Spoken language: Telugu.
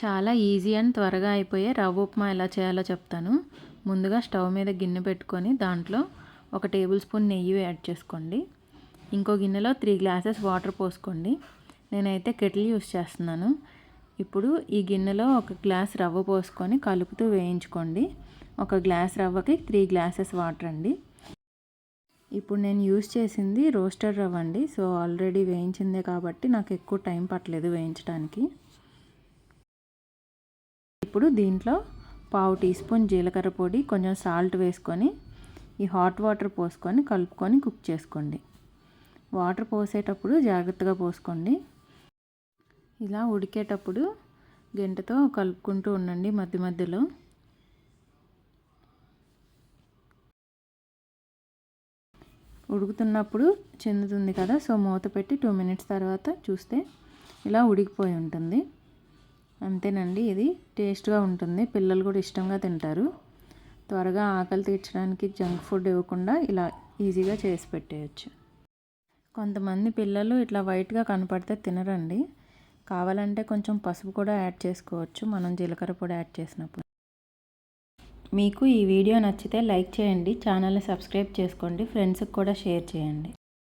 చాలా ఈజీ అండ్ త్వరగా అయిపోయే రవ్వ ఉప్మా ఎలా చేయాలో చెప్తాను. ముందుగా స్టవ్ మీద గిన్నె పెట్టుకొని దాంట్లో ఒక టేబుల్ స్పూన్ నెయ్యి యాడ్ చేసుకోండి. ఇంకో గిన్నెలో త్రీ గ్లాసెస్ వాటర్ పోసుకోండి. నేనైతే కెటిల్ యూస్ చేస్తున్నాను. ఇప్పుడు ఈ గిన్నెలో ఒక గ్లాస్ రవ్వ పోసుకొని కలుపుతూ వేయించుకోండి. ఒక గ్లాస్ రవ్వకి త్రీ గ్లాసెస్ వాటర్ అండి. ఇప్పుడు నేను యూస్ చేసింది రోస్టర్ రవ్వ అండి. సో ఆల్రెడీ వేయించిందే కాబట్టి నాకు ఎక్కువ టైం పట్టలేదు వేయించడానికి ఇప్పుడు దీంట్లో పావు టీ స్పూన్ జీలకర్ర పొడి కొంచెం సాల్ట్ వేసుకొని ఈ హాట్ వాటర్ పోసుకొని కలుపుకొని కుక్ చేసుకోండి. వాటర్ పోసేటప్పుడు జాగ్రత్తగా పోసుకోండి. ఇలా ఉడికేటప్పుడు గంటతో కలుపుకుంటూ ఉండండి మధ్య మధ్యలో. ఉడుకుతున్నప్పుడు చెందుతుంది కదా సో మూత పెట్టి టూ మినిట్స్ తర్వాత చూస్తే ఇలా ఉడికిపోయి ఉంటుంది. అంతేనండి. ఇది టేస్ట్గా ఉంటుంది. పిల్లలు కూడా ఇష్టంగా తింటారు. త్వరగా ఆకలి తీర్చడానికి జంక్ ఫుడ్ ఇవ్వకుండా ఇలా ఈజీగా చేసి పెట్టేయచ్చు. కొంతమంది పిల్లలు ఇట్లా వైట్గా కనపడితే తినరండి. కావాలంటే కొంచెం పసుపు కూడా యాడ్ చేసుకోవచ్చు. మనం జీలకర్ర పొడి యాడ్ చేసినప్పుడు. మీకు ఈ వీడియో నచ్చితే లైక్ చేయండి. ఛానల్ని సబ్స్క్రైబ్ చేసుకోండి. ఫ్రెండ్స్కి కూడా షేర్ చేయండి.